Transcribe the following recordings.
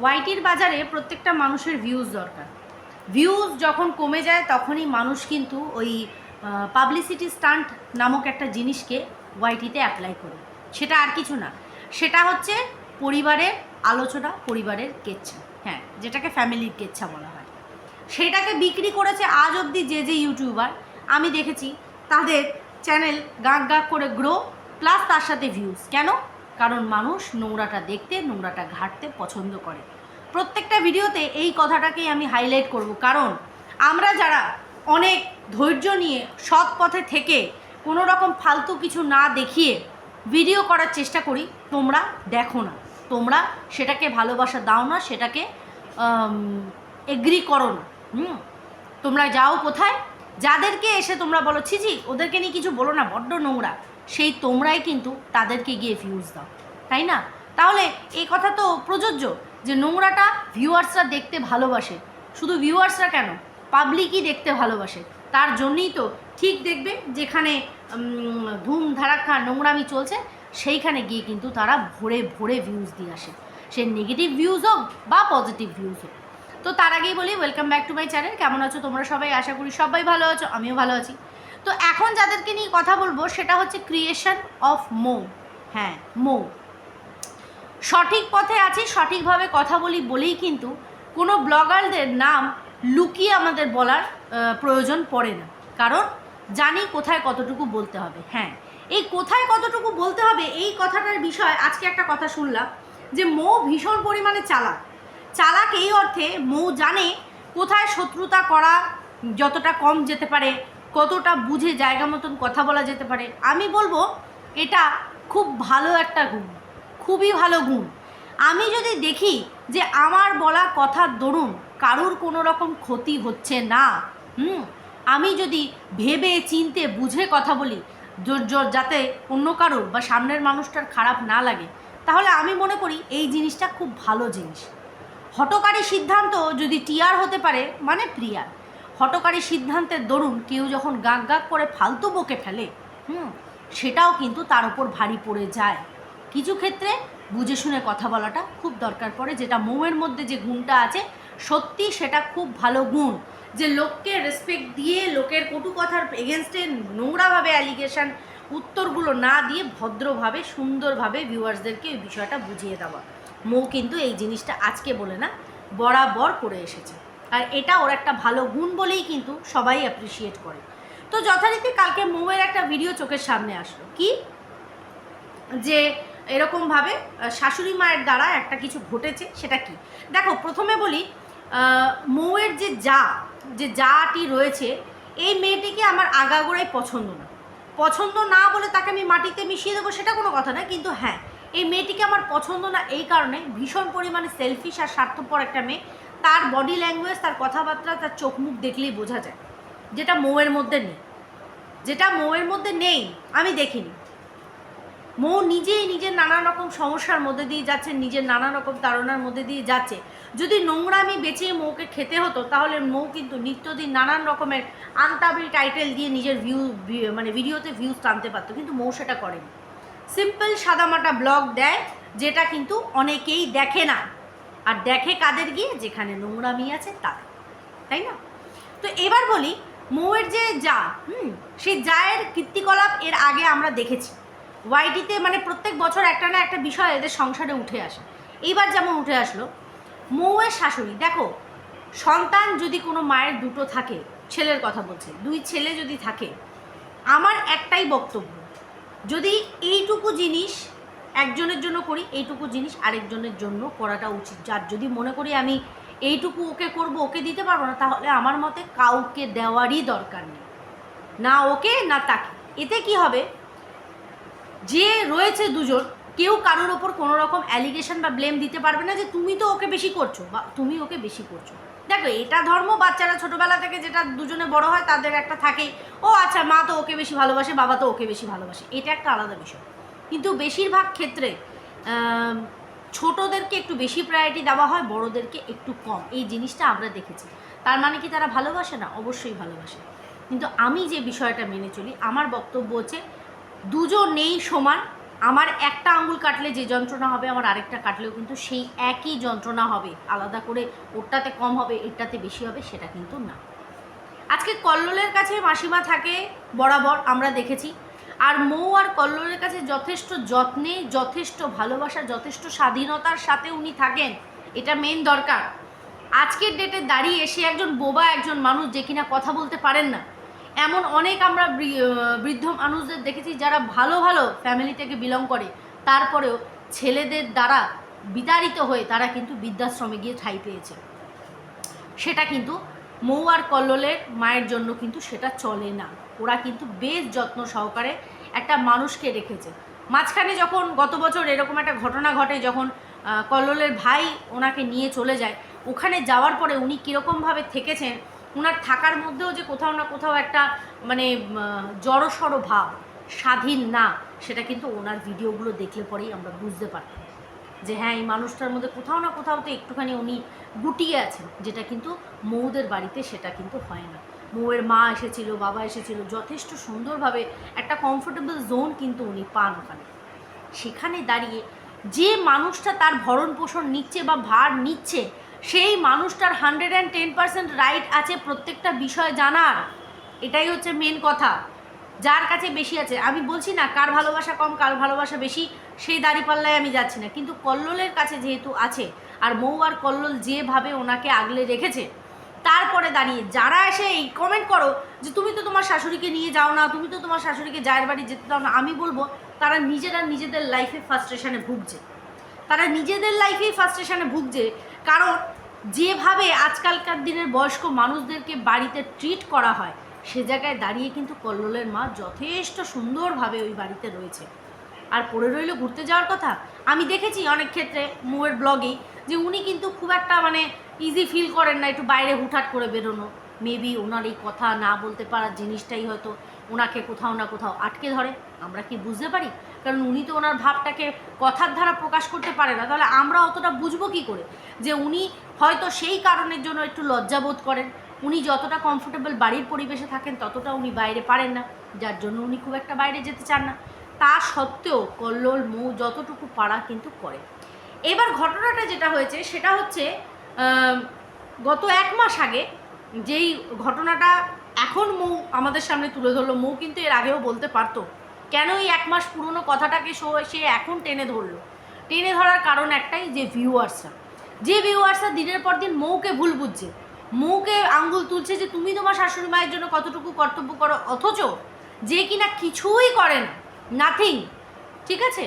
ওয়াইটির বাজারে প্রত্যেকটা মানুষের ভিউজ দরকার। ভিউজ যখন কমে যায়, তখনই মানুষ কিন্তু ওই পাবলিসিটি স্টান্ট নামক একটা জিনিসকে ওয়াইটিতে অ্যাপ্লাই করে। সেটা আর কিছু না। সেটা হচ্ছে পরিবারের আলোচনা, পরিবারের কেচ্ছা। হ্যাঁ যেটাকে ফ্যামিলির কেচ্ছা বলা হয়। সেটাকে বিক্রি করেছে আজ অবধি যে যে ইউটিউবার আমি দেখেছি, তাদের চ্যানেল গাঁক গাঁক করে গ্রো প্লাস তার সাথে ভিউজ কেন? কারণ মানুষ নোংরাটা দেখতে, নোংরাটা ঘাটতে পছন্দ করে। প্রত্যেকটা ভিডিওতে এই কথাটাকেই আমি হাইলাইট করব। কারণ আমরা যারা অনেক ধৈর্য নিয়ে সৎ পথে থেকে কোনো রকম ফালতু কিছু না দেখিয়ে ভিডিও করার চেষ্টা করি, তোমরা দেখো না। তোমরা সেটাকে ভালোবাসা দাও না, সেটাকে এগ্রি করো না। হুম? তোমরা যাও কোথায়? যাদেরকে এসে তোমরা বলো ছিজি ওদেরকে নিয়ে কিছু বলো না, বড্ড নোংরা। সেই তোমরাই কিন্তু তাদেরকে গিয়ে ভিউজ দাও, তাই না? তাহলে এই কথা তো প্রযোজ্য যে নোংরাটা ভিউয়ার্সরা দেখতে ভালোবাসে। শুধু ভিউয়ার্সরা কেন? পাবলিকই দেখতে ভালোবাসে। তার জন্যই তো ঠিক দেখবে যেখানে ধুম ধারাক্কা নোংরামি চলছে, সেইখানে গিয়ে কিন্তু তারা ভরে ভরে ভিউজ দিয়ে আসে। সে নেগেটিভ ভিউজ হোক বা পজিটিভ ভিউজ হোক। তো তার আগেই বলি welcome back to my channel কেমন আছো তোমরা সবাই? আশা করি সবাই ভালো আছো, আমিও ভালো আছি। তো এখন যাদেরকে নিয়ে কথা বলব, সেটা হচ্ছে ক্রিয়েশন অফ মো। হ্যাঁ মো। সঠিক পথে আছি, সঠিকভাবে কথা বলি বলেই কিন্তু কোনো ব্লগারদের নাম লুকিয়ে আমাদের বলার প্রয়োজন পড়ে না। কারণ জানি কোথায় কতটুকু বলতে হবে। হ্যাঁ এই কোথায় কতটুকু বলতে হবে এই কথাটার বিষয় আজকে একটা কথা শুনলাম যে মৌ ভীষণ পরিমাণে চালাক। চালাক এই অর্থে মৌ জানে কোথায় শত্রুতা করা যতটা কম যেতে পারে কতটা বুঝে জায়গা মতন কথা বলা যেতে পারে। আমি বলব, এটা খুব ভালো একটা গুণ, খুবই ভালো গুণ। আমি যদি দেখি যে আমার বলা কথার দরুন, কারুর কোনো রকম ক্ষতি হচ্ছে না, হুম? আমি যদি ভেবে চিনতে বুঝে কথা বলি যাতে অন্য কারুর বা সামনের মানুষটার খারাপ না লাগে, তাহলে আমি মনে করি এই জিনিসটা খুব ভালো জিনিস। হটকারী সিদ্ধান্ত যদি টিয়ার হতে পারে মানে প্রিয়ার। হটকারী সিদ্ধান্তের দরুন কেউ যখন গাক গাক করে ফালতু বকে ফেলে, হুম, সেটাও কিন্তু তার উপর ভারী পড়ে যায়। কিছু ক্ষেত্রে বুঝে শুনে কথা বলাটা খুব দরকার পড়ে, যেটা মৌয়ের মধ্যে যে গুণটা আছে, সত্যি সেটা খুব ভালো গুণ। যে লোককে রেসপেক্ট দিয়ে লোকের কটু কথার এগেনস্টে নোংরাভাবে অ্যালিগেশন উত্তরগুলো না দিয়ে ভদ্রভাবে, সুন্দরভাবে ভিউয়ার্সদেরকে এই বিষয়টা বুঝিয়ে দেওয়া। মৌ কিন্তু এই জিনিসটা আজকে বলে না, বরাবর করে এসেছে। আর এটা ওর একটা ভালো গুণ বলেই কিন্তু সবাই অ্যাপ্রিসিয়েট করে। তো যথারীতি কালকে মৌয়ের একটা ভিডিও চোখের সামনে আসলো। কি? যে এরকমভাবে শাশুড়ি মায়ের দ্বারা একটা কিছু ঘটেছে, সেটা কি? দেখো, প্রথমে বলি মৌয়ের যে যা, যে যাটি রয়েছে, এই মেয়েটিকে আমার আগাগোড়াই পছন্দ না। পছন্দ না বলে তাকে আমি মাটিতে মিশিয়ে দেবো, সেটা কোনো কথা না, কিন্তু হ্যাঁ এই মেয়েটিকে আমার পছন্দ না, এই কারণে ভীষণ পরিমাণে সেলফিশ আর স্বার্থপর একটা মেয়ে তার বডি ল্যাঙ্গুয়েজ তার কথাবার্তা, তার চোখ মুখ দেখলেই বোঝা যায়। যেটা মৌয়ের মধ্যে নেই। যেটা মৌয়ের মধ্যে নেই, আমি দেখিনি। মৌ নিজেই নিজের নানা রকম সমস্যার মধ্যে দিয়ে যাচ্ছে, নিজের নানা রকম তাড়নার মধ্যে দিয়ে যাচ্ছে। যদি নোংরামি বেঁচে মৌকে খেতে হতো, তাহলে মৌ কিন্তু নিত্যদিন নানান রকমের আনতাবি টাইটেল দিয়ে নিজের ভিউ মানে ভিডিওতে ভিউজ টানতে পারতো, কিন্তু মৌ সেটা করেনি। সিম্পল সাদামাটা ব্লগ দেয়, যেটা কিন্তু অনেকেই দেখে না। আর দেখে কাদের গিয়ে? যেখানে নোংরামি আছে, তাদের। তাই না? তো এবার বলি, মৌয়ের যে যা, হুম, সেই জায়ের কীর্তিকলাপ এর আগে আমরা দেখেছি। ওয়াইটিতে মানে প্রত্যেক বছর একটা না একটা বিষয় এদের সংসারে উঠে আসে। এইবার যেমন উঠে আসলো, মৌয়ের শাশুড়ি, দেখো, সন্তান যদি কোনো মায়ের দুটো থাকে, ছেলের কথা বলছে, দুই ছেলে যদি থাকে, আমার একটাই বক্তব্য, যদি এইটুকু জিনিস একজনের জন্য করি, এইটুকু জিনিস আরেকজনের জন্য করাটা উচিত। যার যদি মনে করি আমি এইটুকু ওকে করব, ওকে দিতে পারব না, তাহলে আমার মতে কাউকে দেওয়ারই দরকার নেই। না ওকে, না তাকে। এতে কি হবে? যে রয়েছে দুজন, কেউ কারোর ওপর কোনো রকম অ্যালিগেশন বা ব্লেম দিতে পারবে না যে তুমি তো ওকে বেশি করছ বা তুমি ওকে বেশি করছ। দেখো, এটা ধর্ম, বাচ্চারা ছোটোবেলা থেকে যেটা দুজনে বড় হয় তাদের একটা থাকেই। ও আচ্ছা মা তো ওকে বেশি ভালোবাসে, বাবা তো ওকে বেশি ভালোবাসে। এটা একটা আলাদা বিষয়। কিন্তু বেশিরভাগ ক্ষেত্রে ছোটদেরকে একটু বেশি প্রায়োরিটি দেওয়া হয়, বড়দেরকে একটু কম। এই জিনিসটা আমরা দেখেছি। তার মানে কি তারা ভালোবাসে না? অবশ্যই ভালোবাসে। কিন্তু আমি যে বিষয়টা মেনে চলি, আমার বক্তব্য হচ্ছে দুজনেই সমান, আমার একটা আঙুল কাটলে যে যন্ত্রণা হবে, আমার আরেকটা কাটলেও কিন্তু সেই একই যন্ত্রণা হবে। আলাদা করে ওরটাতে কম হবে, এরটাতে বেশি হবে, সেটা কিন্তু না। আজকে কল্লোলের কাছে মাসিমা থাকে, বরাবর আমরা দেখেছি আর মৌ আর কল্লোলের কাছে যথেষ্ট যত্নে, যথেষ্ট ভালোবাসা, যথেষ্ট স্বাধীনতার সাথে উনি থাকেন। এটা মেন দরকার। আজকের ডেটে দাঁড়িয়ে সে একজন বোবা, একজন মানুষ যে কিনা কথা বলতে পারেন না। এমন অনেক আমরা বৃদ্ধ মানুষদের দেখেছি যারা ভালো ভালো ফ্যামিলি থেকে বিলং করে। তারপরেও ছেলেদের দ্বারা বিতাড়িত হয়ে তারা কিন্তু বৃদ্ধাশ্রমে গিয়ে ঠাঁই পেয়েছে। সেটা কিন্তু মৌ আর কল্লোলের মায়ের জন্য কিন্তু সেটা চলে না। ওরা কিন্তু বেশ যত্ন সহকারে একটা মানুষকে রেখেছে। মাঝখানে যখন গত বছর এরকম একটা ঘটনা ঘটে যখন কল্লোলের ভাই ওনাকে নিয়ে চলে যায়, ওখানে যাওয়ার পরে উনি কীরকমভাবে থেকেছেন ওনার থাকার মধ্যেও যে কোথাও না কোথাও একটা মানে জড়সড় ভাব, স্বাধীন না, সেটা কিন্তু ওনার ভিডিওগুলো দেখলে পরেই আমরা বুঝতে পারতাম। যে হ্যাঁ এই মানুষটার মধ্যে কোথাও না কোথাও তো একটুখানি উনি গুটিয়ে আছেন, যেটা কিন্তু মৌদের বাড়িতে সেটা কিন্তু হয় না। মৌয়ের মা এসেছিল, বাবা এসেছিল, যথেষ্ট সুন্দরভাবে একটা কমফোর্টেবল জোন কিন্তু উনি পান ওখানে। সেখানে দাঁড়িয়ে যে মানুষটা তার ভরণ পোষণ নিচ্ছে বা ভার নিচ্ছে, সেই মানুষটার hundred and ten percent right আছে প্রত্যেকটা বিষয় জানার। এটাই হচ্ছে মেন কথা। যার কাছে বেশি আছে, আমি বলছি না কার ভালোবাসা কম, কার ভালোবাসা বেশি, সেই দাঁড়িপাল্লায় আমি যাচ্ছি না। কিন্তু কল্লোলের কাছে যেহেতু আছে, আর মৌ আর কল্লোল যেভাবে ওনাকে আগলে রেখেছে তারপরে দাঁড়িয়ে যারা এসে এই কমেন্ট করো যে তুমি তো তোমার শাশুড়িকে নিয়ে যাও না, তুমি তো তোমার শাশুড়িকে জায়ের বাড়ি যেতে দাও না, আমি বলব তারা নিজেরা নিজেদের লাইফে ফার্স্ট্রেশনে ভুগছে। তারা নিজেদের লাইফেই ফার্স্ট্রেশনে ভুগছে কারণ যেভাবে আজকালকার দিনের বয়স্ক মানুষদেরকে বাড়িতে ট্রিট করা হয়, সে জায়গায় দাঁড়িয়ে কিন্তু কল্লোলের মা যথেষ্ট সুন্দরভাবে ওই বাড়িতে রয়েছে। আর পড়ে রইল ঘুরতে যাওয়ার কথা? আমি দেখেছি অনেক ক্ষেত্রে মুয়ের ব্লগেই যে উনি কিন্তু খুব একটা মানে ইজি ফিল করেন না, একটু বাইরে হুটহাট করে বেরোনো। মেবি ওনার এই কথা না বলতে পারার জিনিসটাই হয়তো ওনাকে কোথাও না কোথাও আটকে ধরে। আমরা কি বুঝতে পারি? কারণ উনি তো ওনার ভাবটাকে কথার দ্বারা প্রকাশ করতে পারে না। তাহলে আমরা অতটা বুঝব কি করে? যে উনি হয়তো সেই কারণের জন্য একটু লজ্জাবোধ করেন। উনি যতটা কমফোর্টেবল বাড়ির পরিবেশে থাকেন, ততটা উনি বাইরে পারেন না। যার জন্য উনি খুব একটা বাইরে যেতে চান না। তা সত্ত্বেও কল্লোল মৌ যতটুকু পারা কিন্তু করে। এবার ঘটনাটা যেটা হয়েছে, সেটা হচ্ছে গত এক মাস আগে যেই ঘটনাটা এখন মৌ আমাদের সামনে তুলে ধরলো, মৌ কিন্তু এর আগেও বলতে পারতো, কেন এই এক মাস পুরনো কথাটাকে সে এখন টেনে ধরলো? টেনে ধরার কারণ একটাই, যে ভিউয়ার্সরা যে ভিউয়ার্সরা দিনের পর দিন মৌকে ভুল বুঝছে। মৌকে আঙ্গুল তুলছে যে তুমি তোমার শাশুড়ি মায়ের জন্য কতটুকু কর্তব্য করো, অথচ যে কিনা কিছুই করে না নাথিং ঠিক আছে?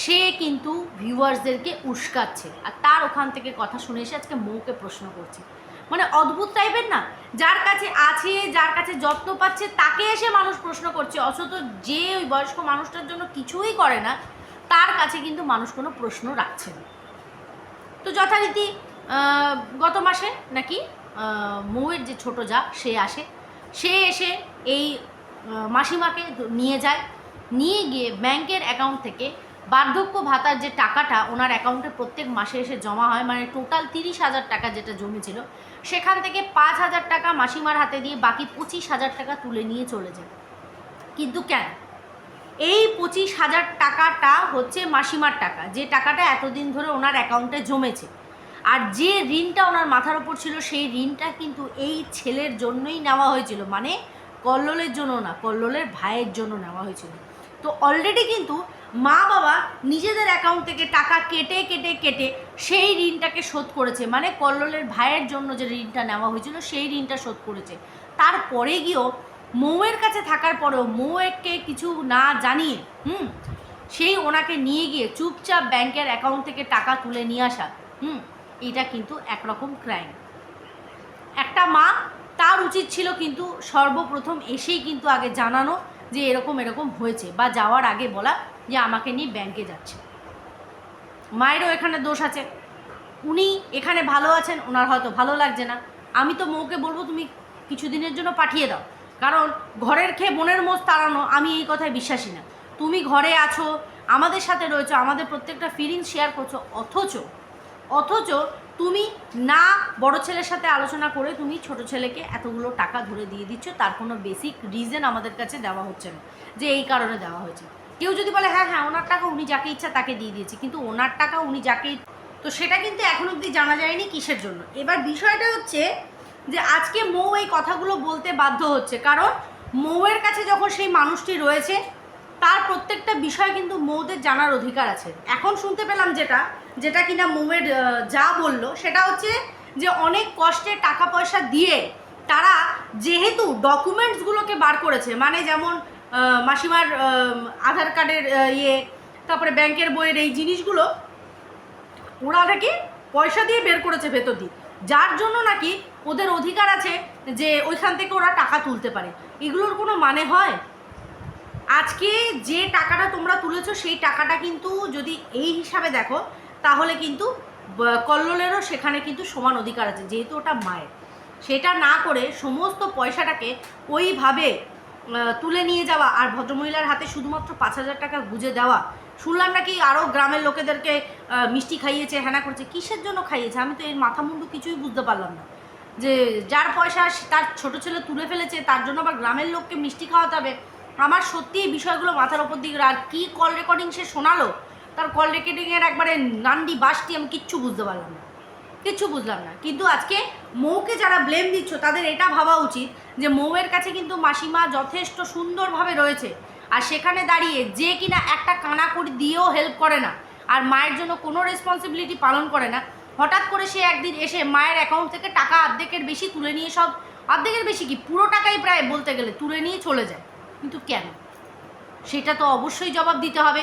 সে কিন্তু ভিউয়ার্সদেরকে উস্কাচ্ছে। আর তার ওখান থেকে কথা শুনে এসে আজকে মৌকে প্রশ্ন করছে। মানে অদ্ভুত টাইপের না? যার কাছে আছে, যার কাছে যত্ন পাচ্ছে, তাকে এসে মানুষ প্রশ্ন করছে। অথচ যে ওই বয়স্ক মানুষটার জন্য কিছুই করে না, তার কাছে কিন্তু মানুষ কোনো প্রশ্ন রাখছে না। তো যথারীতি গত মাসে নাকি মৌয়ের যে ছোট যা, সে আসে। সে এসে এই মাসিমাকে নিয়ে যায়। নিয়ে গিয়ে ব্যাংকের অ্যাকাউন্ট থেকে বার্ধক্য ভাতার যে টাকাটা ওনার অ্যাকাউন্টে প্রত্যেক মাসে এসে জমা হয় মানে টোটাল তিরিশ হাজার টাকা যেটা জমেছিল, সেখান থেকে পাঁচ হাজার টাকা মাসিমার হাতে দিয়ে বাকি পঁচিশ হাজার টাকা তুলে নিয়ে চলে যায়। কিন্তু কেন? এই পঁচিশ হাজার টাকাটা হচ্ছে মাসিমার টাকা, যে টাকাটা এতদিন ধরে ওনার অ্যাকাউন্টে জমেছে। আর যে ঋণটা ওনার মাথার ওপর ছিল, সেই ঋণটা কিন্তু এই ছেলের জন্যই নেওয়া হয়েছিল মানে কল্লোলের জন্য না, কল্লোলের ভাইয়ের জন্য নেওয়া হয়েছিল। তো অলরেডি কিন্তু মা বাবা নিজেদের অ্যাকাউন্ট থেকে টাকা কেটে কেটে কেটে সেই ঋণটাকে শোধ করেছে। মানে কল্লোলের ভাইয়ের জন্য যে ঋণটা নেওয়া হয়েছিল, সেই ঋণটা শোধ করেছে। তারপরে গিয়েও মৌয়ের কাছে থাকার পরেও মৌয়েরকে কিছু না জানিয়ে, হুম, সেই ওনাকে নিয়ে গিয়ে চুপচাপ ব্যাংকের অ্যাকাউন্ট থেকে টাকা তুলে নিয়ে আসা, হুম, এটা কিন্তু একরকম ক্রাইম একটা মা, তার উচিত ছিল কিন্তু সর্বপ্রথম এসেই কিন্তু আগে জানানো যে এরকম এরকম হয়েছে বা যাওয়ার আগে বলা যে আমাকে নিয়ে ব্যাংকে যাচ্ছে। মায়েরও এখানে দোষ আছে। উনি এখানে ভালো আছেন, ওনার হয়তো ভালো লাগছে না। আমি তো মৌকে বলব তুমি কিছুদিনের জন্য পাঠিয়ে দাও। কারণ ঘরের খেয়ে বোনের মোষ তাড়ানো আমি এই কথায় বিশ্বাসী না। তুমি ঘরে আছো, আমাদের সাথে রয়েছো, আমাদের প্রত্যেকটা ফিলিংস শেয়ার করছ, অথচ অথচ তুমি না বড় ছেলের সাথে আলোচনা করে তুমি ছোট ছেলেকে এতগুলো টাকা ধরে দিয়ে দিচ্ছ, তার কোনো বেসিক রিজন আমাদের কাছে দেওয়া হচ্ছে না, যে এই কারণে দেওয়া হয়েছে। কেউ যদি বলে হ্যাঁ হ্যাঁ ওনার টাকা উনি যাকে ইচ্ছা তাকে দিয়ে দিয়েছে। কিন্তু ওনার টাকা উনি যাকে তো সেটা কিন্তু এখন অবধি জানা যায়নি কিসের জন্য। এবার বিষয়টা হচ্ছে যে, আজকে মৌ এই কথাগুলো বলতে বাধ্য হচ্ছে। কারণ মৌয়ের কাছে যখন সেই মানুষটি রয়েছে, তার প্রত্যেকটা বিষয় কিন্তু মৌদের জানার অধিকার আছে। এখন শুনতে পেলাম যেটা যেটা কিনা মৌয়ের যা বলল, সেটা হচ্ছে যে, অনেক কষ্টে টাকা পয়সা দিয়ে তারা যেহেতু ডকুমেন্টসগুলোকে বার করেছে মানে যেমন মাসিমার আধার কার্ডের ইয়ে তারপরে ব্যাংকের বইয়ের এই জিনিসগুলো ওরা নাকি পয়সা দিয়ে বের করেছে ভেতর দিয়ে। যার জন্য নাকি ওদের অধিকার আছে যে ওইখান থেকে ওরা টাকা তুলতে পারে। এগুলোর কোনো মানে হয়? আজকে যে টাকাটা তোমরা তুলেছো, সেই টাকাটা কিন্তু যদি এই হিসাবে দেখো, তাহলে কিন্তু কল্লোলেরও সেখানে কিন্তু সমান অধিকার আছে, যেহেতু ওটা মায়ের। সেটা না করে সমস্ত পয়সাটাকে ওইভাবে তুলে নিয়ে যাওয়া আর ভদ্রমহিলার হাতে শুধুমাত্র পাঁচ হাজার টাকা গুঁজে দেওয়া। শুনলাম নাকি আরও গ্রামের লোকেদেরকে মিষ্টি খাইয়েছে হ্যানা করছে। কিসের জন্য খাইয়েছে? আমি তো এর মাথা মুন্ডু কিছুই বুঝতে পারলাম না। যে যার পয়সা তার ছোট ছেলে তুলে ফেলেছে, তার জন্য আবার গ্রামের লোককে মিষ্টি খাওয়াতে হবে। আমার সত্যি এই বিষয়গুলো মাথার ওপর দিকে আর কী কল রেকর্ডিং সে শোনালো? তার কল রেকর্ডিংয়ের একবারে নান্ডি বাসটি আমি কিচ্ছু বুঝতে পারলাম না। কিচ্ছু বুঝলাম না। কিন্তু আজকে মৌকে যারা ব্লেম দিচ্ছ, তাদের এটা ভাবা উচিত যে মৌয়ের কাছে কিন্তু মাসিমা যথেষ্ট সুন্দরভাবে রয়েছে। আর সেখানে দাঁড়িয়ে যে কিনা একটা কানাকড়ি দিয়েও হেল্প করে না। আর মায়ের জন্য কোনো রেসপন্সিবিলিটি পালন করে না। হঠাৎ করে সে একদিন এসে মায়ের অ্যাকাউন্ট থেকে টাকা অর্ধেকের বেশি তুলে নিয়ে সব অর্ধেকের বেশি কি? পুরো টাকাই প্রায় বলতে গেলে তুলে নিয়ে চলে যায়। কিন্তু কেন? সেটা তো অবশ্যই জবাব দিতে হবে।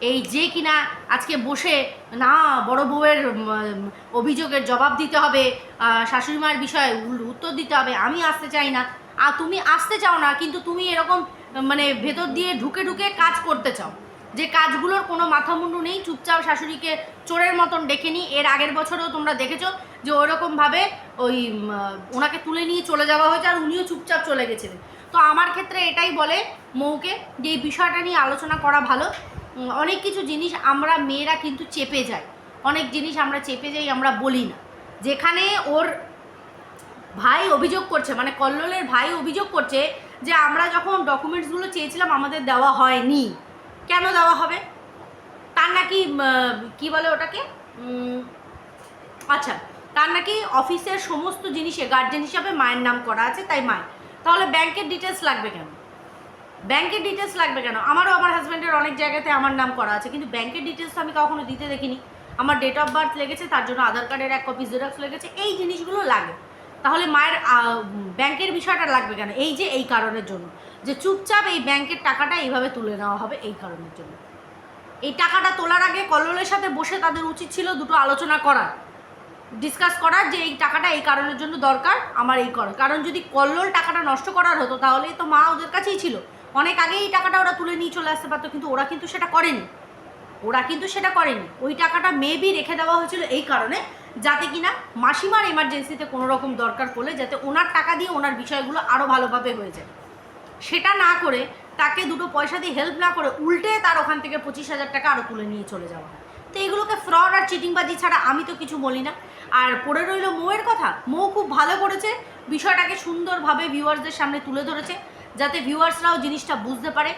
এই যে কিনা আজকে বসে না বড় বউয়ের অভিযোগের জবাব দিতে হবে আহ, শাশুড়ি মায়ের বিষয়ে উত্তর দিতে হবে আমি আসতে চাই না। আর তুমি আসতে চাও না কিন্তু তুমি এরকম মানে ভেতর দিয়ে ঢুকে ঢুকে কাজ করতে চাও। যে কাজগুলোর কোনো মাথা মুন্ডু নেই চুপচাপ শাশুড়িকে চোরের মতন ডেকে নিই এর আগের বছরেও তোমরা দেখেছ যে ওইরকমভাবে ওই ওনাকে তুলে নিয়ে চলে যাওয়া হয়েছে আর উনিও চুপচাপ চলে গেছিলেন। তো আমার ক্ষেত্রে এটাই বলে মৌকে যে এই বিষয়টা নিয়ে আলোচনা করা ভালো। অনেক কিছু জিনিস আমরা মেয়েরা কিন্তু চেপে যাই। অনেক জিনিস আমরা চেপে যাই, আমরা বলি না। যেখানে ওর ভাই অভিযোগ করছে মানে কল্লোলের ভাই অভিযোগ করছে যে আমরা যখন ডকুমেন্টসগুলো চেয়েছিলাম আমাদের দেওয়া হয়নি। কেন দেওয়া হবে? তার নাকি কি বলে ওটাকে? আচ্ছা তার নাকি অফিসের সমস্ত জিনিসে গার্জেন হিসাবে মায়ের নাম করা আছে, তাই মায়ের। তাহলে ব্যাংকের ডিটেলস লাগবে কেন? ব্যাংকের ডিটেলস লাগবে কেন? আমারও আমার হাজব্যান্ডের অনেক জায়গাতে আমার নাম করা আছে, কিন্তু ব্যাংকের ডিটেলস আমি কখনো দিতে দেখিনি। আমার ডেট অফ বার্থ লেগেছে, তার জন্য আধার কার্ডের এক কপি জেরক্স লেগেছে, এই জিনিসগুলো লাগে। তাহলে মায়ের ব্যাংকের বিষয়টা লাগবে কেন? এই যে, এই কারণের জন্য। যে চুপচাপ এই ব্যাংকের টাকাটা এইভাবে তুলে নেওয়া হবে, এই কারণের জন্য। এই টাকাটা তোলার আগে কল্লোলের সাথে বসে তাদের উচিত ছিল দুটো আলোচনা করার। ডিসকাস করার যে এই টাকাটা এই কারণের জন্য দরকার, আমার এই কর কারণ যদি কল্লোল টাকাটা নষ্ট করার হতো, তাহলেই তো মা ওদের কাছেই ছিল। অনেক আগেই এই টাকাটা ওরা তুলে নিয়ে চলে আসতে পারতো, কিন্তু ওরা কিন্তু সেটা করেনি। ওরা কিন্তু সেটা করেনি। ওই টাকাটা মেবি রেখে দেওয়া হয়েছিল এই কারণে যাতে কিনা মাসিমার এমার্জেন্সিতে কোনো রকম দরকার পড়লে যাতে ওনার টাকা দিয়ে ওনার বিষয়গুলো আরও ভালোভাবে হয়ে যায়। সেটা না করে তাকে দুটো পয়সা দিয়ে হেল্প না করে উল্টে তার ওখান থেকে পঁচিশ হাজার টাকা আরও তুলে নিয়ে চলে যাওয়া। তো এগুলোকে ফ্রড আর চিটিংবাজি ছাড়া আমি তো কিছু বলি না। আর পড়ে রইল মৌয়ের কথা, মৌ খুব ভালো করেছে বিষয়টাকে সুন্দরভাবে ভিউয়ার্সদের সামনে তুলে ধরেছে। যাতে ভিউয়ার্সরাও জিনিসটা বুঝতে পারে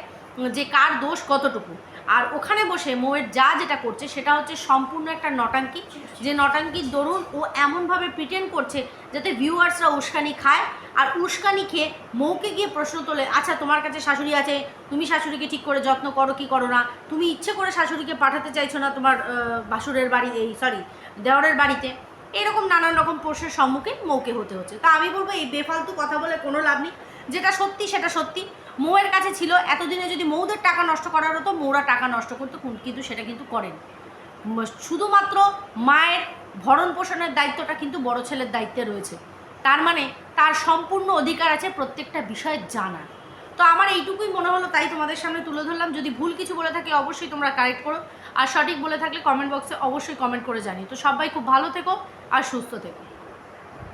যে কার দোষ কতটুকু। আর ওখানে বসে মৌয়ের যা যেটা করছে সেটা হচ্ছে সম্পূর্ণ একটা নটাঙ্কি। যে নটাঙ্কির দরুন ও এমনভাবে প্রিটেন্ড করছে যাতে ভিউয়ার্সরা উস্কানি খায় আর উস্কানি খেয়ে মৌকে গিয়ে প্রশ্ন তোলে আচ্ছা তোমার কাছে শাশুড়ি আছে? তুমি শাশুড়িকে ঠিক করে যত্ন করো কি করো না? তুমি ইচ্ছে করে শাশুড়িকে পাঠাতে চাইছো না তোমার বাসুরের বাড়ি, এই সরি দেওয়ারের বাড়িতে? এরকম নানান রকম প্রশ্নের সম্মুখীন মৌকে হতে হচ্ছে। তা আমি বলব, এই বেফালতু কথা বলে কোনো লাভ নেই। যেটা সত্যি সেটা সত্যি। মৌয়ের কাছে ছিল, এতদিনে যদি মৌদের টাকা নষ্ট করার হতো, মৌরা টাকা নষ্ট করতো কিন্তু সেটা কিন্তু করেনি। শুধুমাত্র মায়ের ভরণ পোষণের দায়িত্বটা কিন্তু বড় ছেলের দায়িত্বে রয়েছে। তার মানে তার সম্পূর্ণ অধিকার আছে প্রত্যেকটা বিষয়ে জানার। তো আমার এইটুকুই মনে হলো, তাই তোমাদের সামনে তুলে ধরলাম। যদি ভুল কিছু বলে থাকি, অবশ্যই তোমরা কারেক্ট করো। আর সঠিক বলে থাকলে কমেন্ট বক্সে অবশ্যই কমেন্ট করে জানি তো সবাই খুব ভালো থেকো আর সুস্থ থেকো।